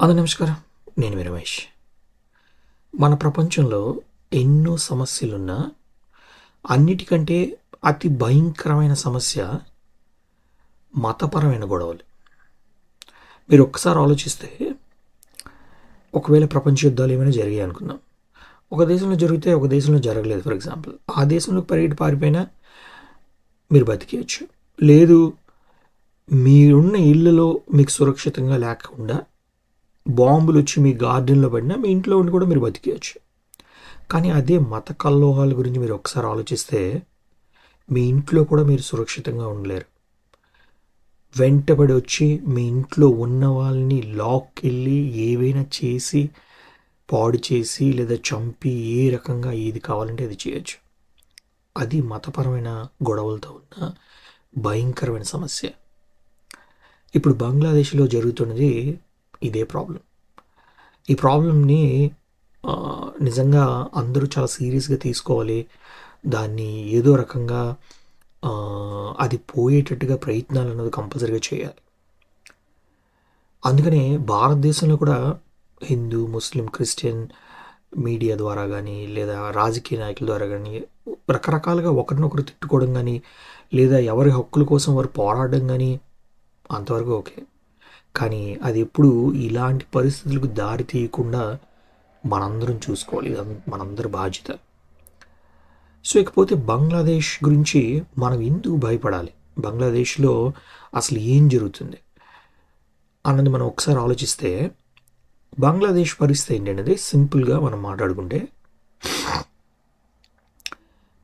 అందు నమస్కారం. నేను మీ రమేష్. మన ప్రపంచంలో ఎన్నో సమస్యలున్నా అన్నిటికంటే అతి భయంకరమైన సమస్య మతపరమైన గొడవలు. మీరు ఒక్కసారి ఆలోచిస్తే ఒకవేళ ప్రపంచ యుద్ధాలు ఏమైనా జరిగాయి అనుకుందాం. ఒక దేశంలో జరిగితే ఒక దేశంలో జరగలేదు ఫర్ ఎగ్జాంపుల్ ఆ దేశంలో పరిగెట్టి పారిపోయినా మీరు బతికేయచ్చు. లేదు మీరున్న ఇళ్ళలో మీకు సురక్షితంగా లేకుండా బాంబులు వచ్చి మీ గార్డెన్లో పడినా మీ ఇంట్లో ఉండి కూడా మీరు బతికేయచ్చు. కానీ అదే మత కల్లోహాల గురించి మీరు ఒకసారి ఆలోచిస్తే మీ ఇంట్లో కూడా మీరు సురక్షితంగా ఉండలేరు. వెంటబడి వచ్చి మీ ఇంట్లో ఉన్న వాళ్ళని లాక్ వెళ్ళి ఏవైనా చేసి పాడు చేసి లేదా చంపి ఏ రకంగా ఏది కావాలంటే అది చేయొచ్చు. అది మతపరమైన గొడవలతో ఉన్న భయంకరమైన సమస్య. ఇప్పుడు బంగ్లాదేశ్లో జరుగుతున్నది ఇదే ప్రాబ్లం ఈ ప్రాబ్లంని నిజంగా అందరూ చాలా సీరియస్గా తీసుకోవాలి. దాన్ని ఏదో రకంగా అది పోయేటట్టుగా ప్రయత్నాలు అన్నది కంపల్సరీగా చేయాలి. అందుకనే భారతదేశంలో కూడా హిందూ ముస్లిం క్రిస్టియన్ మీడియా ద్వారా కానీ లేదా రాజకీయ నాయకుల ద్వారా కానీ రకరకాలుగా ఒకరినొకరు తిట్టుకోవడం కానీ లేదా ఎవరి హక్కుల కోసం వారు పోరాడడం కానీ అంతవరకు ఓకే. కానీ అది ఎప్పుడు ఇలాంటి పరిస్థితులకు దారి తీయకుండా మనందరం చూసుకోవాలి. మనందరి బాధ్యత. సో ఇకపోతే బంగ్లాదేశ్ గురించి మనం ఎందుకు భయపడాలి? బంగ్లాదేశ్లో అసలు ఏం జరుగుతుంది? అన్నది మనం ఒకసారి ఆలోచిస్తే బంగ్లాదేశ్ పరిస్థితి ఏంటనేది సింపుల్గా మనం మాట్లాడుకుంటే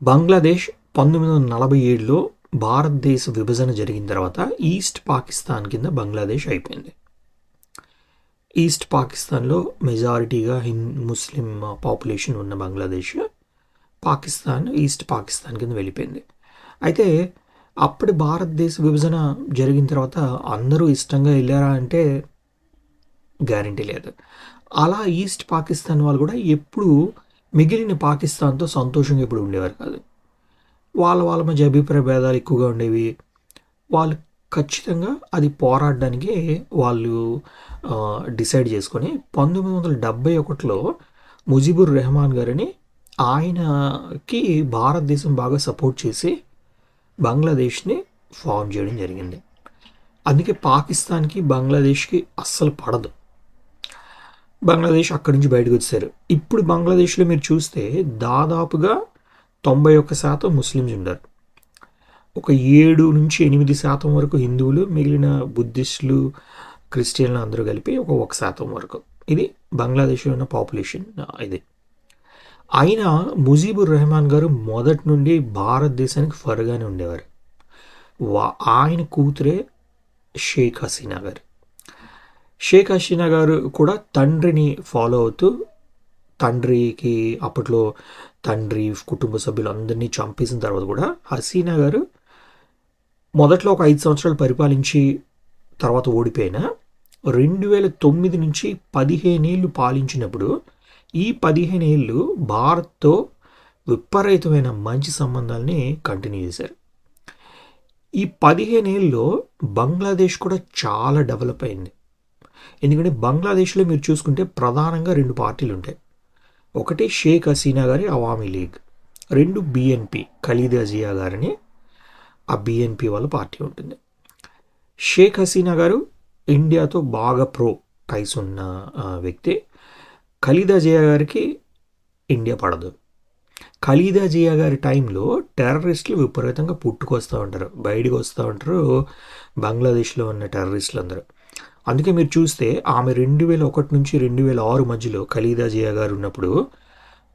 బంగ్లాదేశ్ పంతొమ్మిది వందల నలభై ఏడులో భారతదేశ విభజన జరిగిన తర్వాత ఈస్ట్ పాకిస్తాన్ కింద బంగ్లాదేశ్ అయిపోయింది. ఈస్ట్ పాకిస్తాన్లో మెజారిటీగా హిన్ ముస్లిం పాపులేషన్ ఉన్న బంగ్లాదేశ్ పాకిస్తాన్ ఈస్ట్ పాకిస్తాన్ కింద వెళ్ళిపోయింది. అయితే అప్పటి భారతదేశ విభజన జరిగిన తర్వాత అందరూ ఇష్టంగా వెళ్ళారా అంటే గ్యారంటీ లేదు. అలా ఈస్ట్ పాకిస్తాన్ వాళ్ళు కూడా ఎప్పుడు మిగిలిన పాకిస్తాన్తో సంతోషంగా ఎప్పుడు ఉండేవారు కాదు. వాళ్ళ వాళ్ళ మధ్య అభిప్రాయ భేదాలు ఎక్కువగా ఉండేవి. వాళ్ళు ఖచ్చితంగా అది పోరాడడానికి వాళ్ళు డిసైడ్ చేసుకొని పంతొమ్మిది వందల డెబ్బై ఒకటిలో ముజిబుర్ రెహమాన్ గారిని ఆయనకి భారతదేశం బాగా సపోర్ట్ చేసి బంగ్లాదేశ్ని ఫామ్ చేయడం జరిగింది. అందుకే పాకిస్తాన్కి బంగ్లాదేశ్కి అస్సలు పడదు. బంగ్లాదేశ్ అక్కడి నుంచి బయటకు వచ్చారు ఇప్పుడు బంగ్లాదేశ్లో మీరు చూస్తే దాదాపుగా తొంభై ఒక్క శాతం ముస్లిమ్స్ ఉన్నారు. ఒక ఏడు నుంచి ఎనిమిది శాతం వరకు హిందువులు మిగిలిన బుద్ధిస్టులు క్రిస్టియన్లు అందరూ కలిపి ఒక ఒక శాతం వరకు. ఇది బంగ్లాదేశ్లో ఉన్న పాపులేషన్. ఇది అయినా ముజీబుర్ రెహమాన్ గారు మొదటి నుండి భారతదేశానికి ఫర్గానే ఉండేవారు. వా ఆయన కూతురే షేక్ హసీనా గారు. షేక్ హసీనా గారు కూడా తండ్రిని ఫాలో అవుతూ తండ్రికి అప్పట్లో తండ్రి కుటుంబ సభ్యులు అందరినీ చంపేసిన తర్వాత కూడా హసీనా గారు మొదట్లో ఒక ఐదు సంవత్సరాలు పరిపాలించి తర్వాత ఓడిపోయిన రెండు వేల తొమ్మిది నుంచి పదిహేనేళ్ళు పాలించినప్పుడు ఈ పదిహేనేళ్ళు భారత్తో విపరీతమైన మంచి సంబంధాలని కంటిన్యూ చేశారు. ఈ పదిహేనేళ్ళలో బంగ్లాదేశ్ కూడా చాలా డెవలప్ అయింది. ఎందుకంటే బంగ్లాదేశ్లో మీరు చూసుకుంటే ప్రధానంగా రెండు పార్టీలు ఉంటాయి ఒకటి షేక్ హసీనా గారి అవామీ లీగ్ రెండు బిఎన్పి ఖలీదా అజియా గారిని ఆ బిఎన్పి వాళ్ళ పార్టీ ఉంటుంది. షేక్ హసీనా గారు ఇండియాతో బాగా ప్రో టైస్ ఉన్న వ్యక్తి. ఖలీదా జియా గారికి ఇండియా పడదు. ఖలీదా జియా గారి టైంలో టెర్రరిస్టులు విపరీతంగా పుట్టుకొస్తూ ఉంటారు బయటికి వస్తూ ఉంటారు బంగ్లాదేశ్లో ఉన్న టెర్రరిస్టులు అందరూ అందుకే మీరు చూస్తే ఆమె రెండు వేల ఒకటి నుంచి రెండు వేల ఆరు మధ్యలో ఖలీదా జియా గారు ఉన్నప్పుడు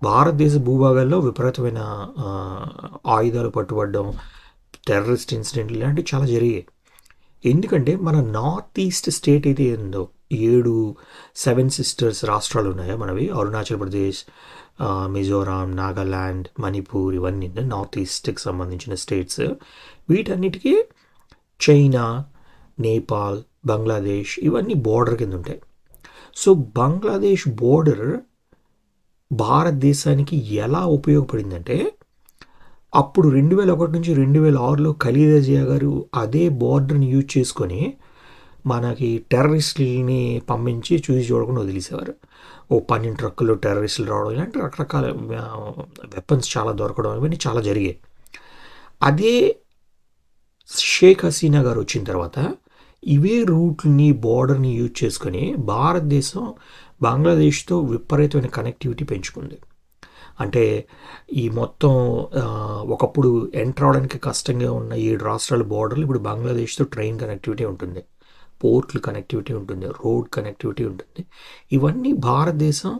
భారతదేశ భూభాగాల్లో విపరీతమైన ఆయుధాలు పట్టుబడడం టెర్రరిస్ట్ ఇన్సిడెంట్లు ఇలాంటివి చాలా జరిగాయి. ఎందుకంటే మన నార్త్ ఈస్ట్ స్టేట్ అయితే ఏందో ఏడు సెవెన్ సిస్టర్స్ రాష్ట్రాలు ఉన్నాయో మనవి? అరుణాచల్ ప్రదేశ్ మిజోరాం నాగాల్యాండ్ మణిపూర్ ఇవన్నీ నార్త్ ఈస్ట్కి సంబంధించిన స్టేట్స్. వీటన్నిటికీ చైనా నేపాల్ బంగ్లాదేశ్ ఇవన్నీ బోర్డర్ కింద ఉంటాయి. సో బంగ్లాదేశ్ బోర్డర్ భారతదేశానికి ఎలా ఉపయోగపడిందంటే అప్పుడు రెండు వేల ఒకటి నుంచి రెండు వేల ఆరులో ఖలీదజియా గారు అదే బార్డర్ని యూజ్ చేసుకొని మనకి టెర్రరిస్టులని పంపించి చూసి చూడకుండా వదిలేసేవారు. ఓ పన్నెండు ట్రక్కులు టెర్రరిస్టులు రావడం ఇలాంటి రకరకాల వెపన్స్ చాలా దొరకడం ఇవన్నీ చాలా జరిగాయి. అదే షేక్ హసీనా గారు వచ్చిన తర్వాత ఇవే రూట్ని బార్డర్ని యూజ్ చేసుకొని భారతదేశం బంగ్లాదేశ్తో విపరీతమైన కనెక్టివిటీ పెంచుకుంది. అంటే ఈ మొత్తం ఒకప్పుడు ఎంటర్ అవడానికి కష్టంగా ఉన్న ఏడు రాష్ట్రాల బార్డర్లు ఇప్పుడు బంగ్లాదేశ్తో ట్రైన్ కనెక్టివిటీ ఉంటుంది. పోర్ట్లు కనెక్టివిటీ ఉంటుంది. రోడ్ కనెక్టివిటీ ఉంటుంది. ఇవన్నీ భారతదేశం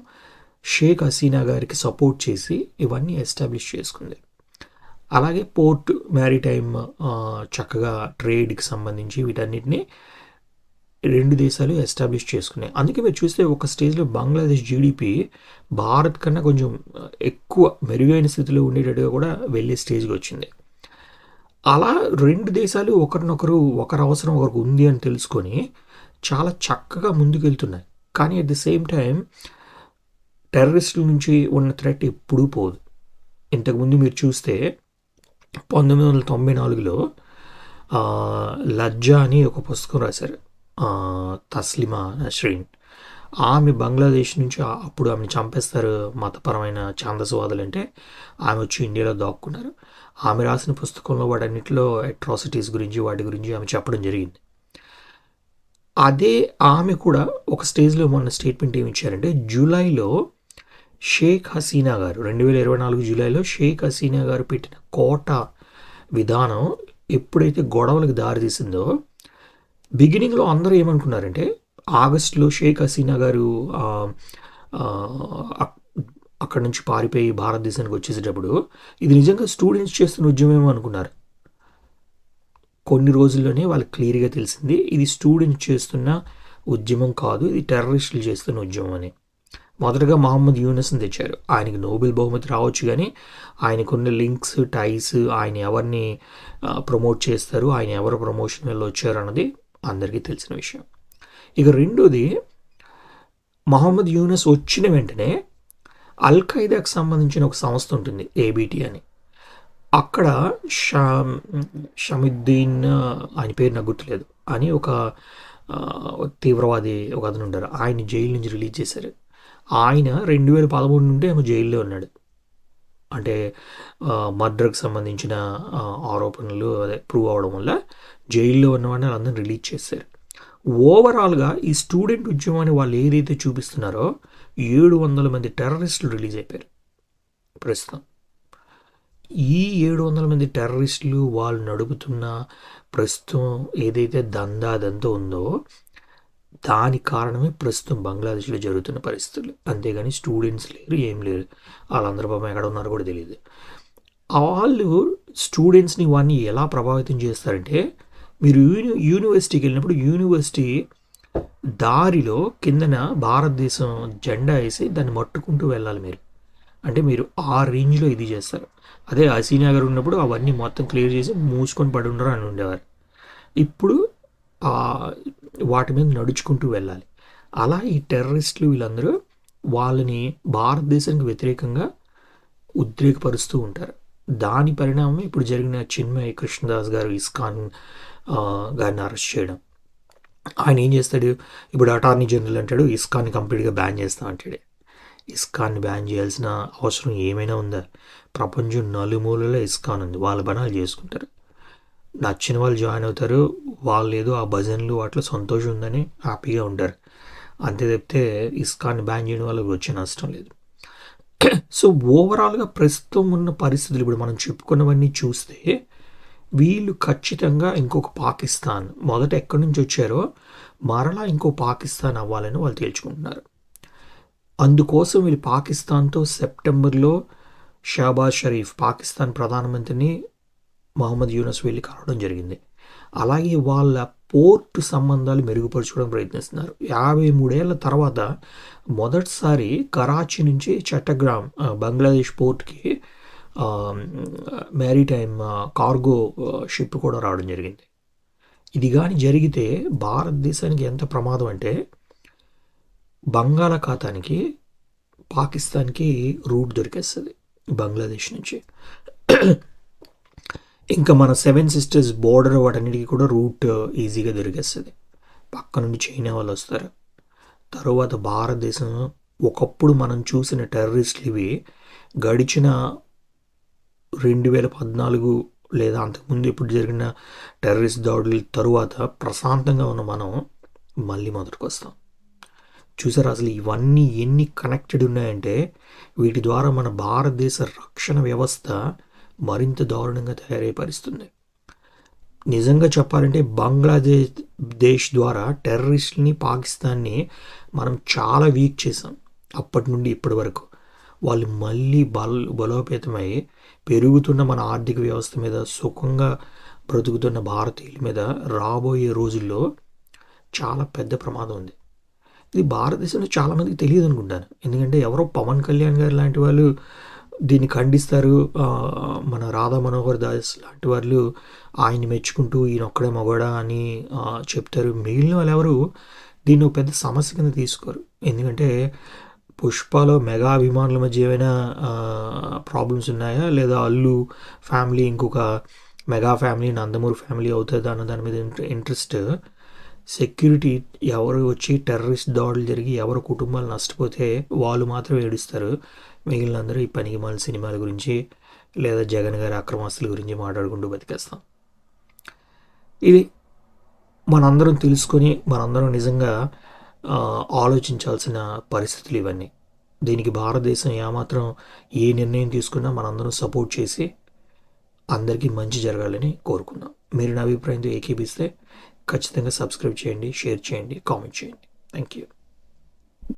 షేక్ హసీనా గారికి సపోర్ట్ చేసి ఇవన్నీ ఎస్టాబ్లిష్ చేసుకుంది. అలాగే పోర్ట్ మ్యారిటైమ్ చక్కగా ట్రేడ్కి సంబంధించి వీటన్నిటిని రెండు దేశాలు ఎస్టాబ్లిష్ చేసుకున్నాయి. అందుకే మీరు చూస్తే ఒక స్టేజ్లో బంగ్లాదేశ్ జీడిపి భారత్ కన్నా కొంచెం ఎక్కువ మెరుగైన స్థితిలో ఉండేటట్టుగా కూడా వెళ్ళే స్టేజ్కి వచ్చింది. అలా రెండు దేశాలు ఒకరినొకరు ఒకరి అవసరం ఒకరికి ఉంది అని తెలుసుకొని చాలా చక్కగా ముందుకెళ్తున్నాయి. కానీ అట్ ది సేమ్ టైం టెర్రరిస్టుల నుంచి ఉన్న థ్రెట్ ఎప్పుడూ పోదు. ఇంతకుముందు మీరు చూస్తే పంతొమ్మిది వందల తొంభై నాలుగులో లజ్జా అని ఒక పుస్తకం రాశారు. తస్లిమా నస్రీన్. ఆమె బంగ్లాదేశ్ నుంచి అప్పుడు ఆమెను చంపేస్తారు మతపరమైన ఛాందసవాదులు అంటే ఆమె వచ్చి ఇండియాలో దాక్కున్నారు. ఆమె రాసిన పుస్తకంలో వాటన్నిటిలో అట్రాసిటీస్ గురించి వాటి గురించి ఆమె చెప్పడం జరిగింది. అదే ఆమె కూడా ఒక స్టేజ్లో మొన్న స్టేట్మెంట్ ఏమి ఇచ్చారంటే జూలైలో షేక్ హసీనా గారు రెండు వేల ఇరవై నాలుగు జూలైలో షేక్ హసీనా గారు పెట్టిన కోట విధానం ఎప్పుడైతే గొడవలకు దారితీసిందో బిగినింగ్లో అందరూ ఏమనుకున్నారంటే ఆగస్టులో షేక్ హసీనా గారు అక్కడి నుంచి పారిపోయి భారతదేశానికి వచ్చేసేటప్పుడు ఇది నిజంగా స్టూడెంట్స్ చేస్తున్న ఉద్యమం అనుకున్నారు. కొన్ని రోజుల్లోనే వాళ్ళకి క్లియర్గా తెలిసింది ఇది స్టూడెంట్స్ చేస్తున్న ఉద్యమం కాదు ఇది టెర్రరిస్టులు చేస్తున్న ఉద్యమం అని. మొదటగా మహమ్మద్ యూనస్ని తెచ్చారు. ఆయనకి నోబెల్ బహుమతి రావచ్చు కానీ ఆయనకున్న లింక్స్ టైస్ ఆయన ఎవరిని ప్రమోట్ చేస్తారు ఆయన ఎవరు ప్రమోషన్ వల్ల వచ్చారు అన్నది అందరికీ తెలిసిన విషయం. ఇక రెండోది మహమ్మద్ యూనస్ వచ్చిన వెంటనే అల్ ఖైదాకు సంబంధించిన ఒక సంస్థ ఉంటుంది ఏబిటి అని. అక్కడ షా షమిద్దీన్ ఆయన పేరు నాకు గుర్తులేదు అని ఒక తీవ్రవాది ఒక అతను ఉంటారు. ఆయన జైలు నుంచి రిలీజ్ చేశారు. ఆయన రెండు వేల పదమూడు నుండి ఆమె జైల్లో ఉన్నాడు. అంటే మర్డర్కి సంబంధించిన ఆరోపణలు అదే ప్రూవ్ అవడం వల్ల జైల్లో ఉన్నవాడిని వాళ్ళందరినీ రిలీజ్ చేశారు. ఓవరాల్గా ఈ స్టూడెంట్ ఉద్యమాన్ని వాళ్ళు ఏదైతే చూపిస్తున్నారో ఏడు వందల మంది టెర్రరిస్టులు రిలీజ్ అయిపోయారు. ప్రస్తుతం. ఈ ఏడు వందల మంది టెర్రరిస్టులు వాళ్ళు నడుపుతున్న ప్రస్తుతం ఏదైతే దందాదంతా ఉందో దాని కారణమే ప్రస్తుతం బంగ్లాదేశ్లో జరుగుతున్న పరిస్థితులు. అంతేగాని స్టూడెంట్స్ లేరు ఏం లేరు. వాళ్ళందరూ పాపం ఎక్కడ ఉన్నారో కూడా తెలియదు. వాళ్ళు స్టూడెంట్స్ని వాడిని ఎలా ప్రభావితం చేస్తారంటే మీరు యూని యూనివర్సిటీకి వెళ్ళినప్పుడు యూనివర్సిటీ దారిలో కిందన భారతదేశం జెండా వేసి దాన్ని మట్టుకుంటూ వెళ్ళాలి మీరు. అంటే మీరు ఆ రేంజ్లో ఇది చేస్తారు. అదే హసీనా గారు ఉన్నప్పుడు అవన్నీ మొత్తం క్లియర్ చేసి మూసుకొని పడి ఉండరు అని ఉండేవారు. ఇప్పుడు వాటి మీద నడుచుకుంటూ వెళ్ళాలి. అలా ఈ టెర్రరిస్టులు వీళ్ళందరూ వాళ్ళని భారతదేశానికి వ్యతిరేకంగా ఉద్రేకపరుస్తూ ఉంటారు. దాని పరిణామం ఇప్పుడు జరిగిన చిన్మయ కృష్ణదాస్ గారు ఇస్కాన్ గారిని అరెస్ట్ చేయడం. ఆయన ఏం చేస్తాడు? ఇప్పుడు అటార్నీ జనరల్ అంటాడు ఇస్కాన్ని కంప్లీట్గా బ్యాన్ చేస్తా అంటాడు. ఇస్కాన్ని బ్యాన్ చేయాల్సిన అవసరం ఏమైనా ఉందా? ప్రపంచం నలుమూలలో ఇస్కాన్ ఉంది. వాళ్ళ బణాలు చేసుకుంటారు. నచ్చిన వాళ్ళు జాయిన్ అవుతారు. వాళ్ళు ఏదో ఆ భజనలు వాటిలో సంతోషం ఉందని హ్యాపీగా ఉంటారు. అంతే తప్పితే ఇస్కాన్ బ్యాన్ చేయడం వల్ల వచ్చే నష్టం లేదు. సో ఓవరాల్గా ప్రస్తుతం ఉన్న పరిస్థితులు ఇప్పుడు మనం చెప్పుకున్నవన్నీ చూస్తే వీళ్ళు ఖచ్చితంగా ఇంకొక పాకిస్తాన్ మొదట ఎక్కడి నుంచి వచ్చారో మరలా ఇంకో పాకిస్తాన్ అవ్వాలని వాళ్ళు తేల్చుకుంటున్నారు. అందుకోసం వీళ్ళు పాకిస్తాన్తో సెప్టెంబర్లో షాబాజ్ షరీఫ్ పాకిస్తాన్ ప్రధానమంత్రిని మహమ్మద్ యూనస్ వెళ్ళి కలవడం జరిగింది. అలాగే వాళ్ళ పోర్ట్ సంబంధాలు మెరుగుపరచుకోవడం ప్రయత్నిస్తున్నారు. యాభై మూడేళ్ళ తర్వాత మొదటిసారి కరాచీ నుంచి చట్టగ్రామ్ బంగ్లాదేశ్ పోర్ట్కి మ్యారీటైమ్ కార్గో షిప్ కూడా రావడం జరిగింది. ఇది కానీ జరిగితే భారతదేశానికి ఎంత ప్రమాదం అంటే బంగాళాఖాతానికి పాకిస్తాన్కి రూట్ దొరికేస్తుంది బంగ్లాదేశ్ నుంచి. ఇంకా మన సెవెన్ సిస్టర్స్ బోర్డర్ వాటన్నిటికీ కూడా రూట్ ఈజీగా దొరికేస్తుంది పక్క నుండి చైనా వాళ్ళు వస్తారు. తరువాత భారతదేశం ఒకప్పుడు మనం చూసిన టెర్రరిస్టులు ఇవి గడిచిన రెండు వేల పద్నాలుగు లేదా అంతకుముందు ఇప్పుడు జరిగిన టెర్రరిస్ట్ దాడుల తరువాత ప్రశాంతంగా ఉన్న మనం మళ్ళీ మొదటికి వస్తాం చూసారు అసలు ఇవన్నీ ఎన్ని కనెక్టెడ్ ఉన్నాయంటే వీటి ద్వారా మన భారతదేశ రక్షణ వ్యవస్థ మరింత దారుణంగా తయారైపరుస్తుంది. నిజంగా చెప్పాలంటే బంగ్లాదేశ్ దేశ్ ద్వారా టెర్రరిస్ట్ని పాకిస్తాన్ని మనం చాలా వీక్ చేసాం అప్పటి నుండి ఇప్పటి వరకు. వాళ్ళు మళ్ళీ బల బలోపేతమై పెరుగుతున్న మన ఆర్థిక వ్యవస్థ మీద సుఖంగా బ్రతుకుతున్న భారతీయుల మీద రాబోయే రోజుల్లో చాలా పెద్ద ప్రమాదం ఉంది. ఇది భారతదేశంలో చాలామందికి తెలియదు అనుకుంటాను ఎందుకంటే ఎవరో పవన్ కళ్యాణ్ గారు లాంటి వాళ్ళు దీన్ని ఖండిస్తారు మన రాధా మనోహర్ దాస్ లాంటి వాళ్ళు ఆయన్ని మెచ్చుకుంటూ ఈయన ఒక్కడే మగవాడా అని చెప్తారు. మిగిలిన వాళ్ళు ఎవరు? దీన్ని ఒక పెద్ద సమస్య కింద తీసుకోరు. ఎందుకంటే పుష్పలో మెగా అభిమానుల మధ్య ఏమైనా ప్రాబ్లమ్స్ ఉన్నాయా? లేదా అల్లు ఫ్యామిలీ ఇంకొక మెగా ఫ్యామిలీ నందమూరి ఫ్యామిలీ అవుతుంది అన్న దాని మీద ఇంట్రెస్ట్ సెక్యూరిటీ ఎవరు వచ్చి టెర్రరిస్ట్ దాడులు జరిగి ఎవరు కుటుంబాలు నష్టపోతే వాళ్ళు మాత్రం ఏడుస్తారు. మిగిలిన అందరూ ఈ పనికి మాల సినిమాల గురించి లేదా జగన్ గారి అక్రమాస్తుల గురించి మాట్లాడుకుంటూ బతికేస్తాం. ఇది మనందరం తెలుసుకొని మనందరం నిజంగా ఆలోచించాల్సిన పరిస్థితులు ఇవన్నీ. దీనికి భారతదేశం ఏమాత్రం ఏ నిర్ణయం తీసుకున్నా మనందరం సపోర్ట్ చేసి అందరికీ మంచి జరగాలని కోరుకుందాం. మీరు నా అభిప్రాయంతో ఏకీపిస్తే ఖచ్చితంగా సబ్స్క్రైబ్ చేయండి షేర్ చేయండి కామెంట్ చేయండి. Thank you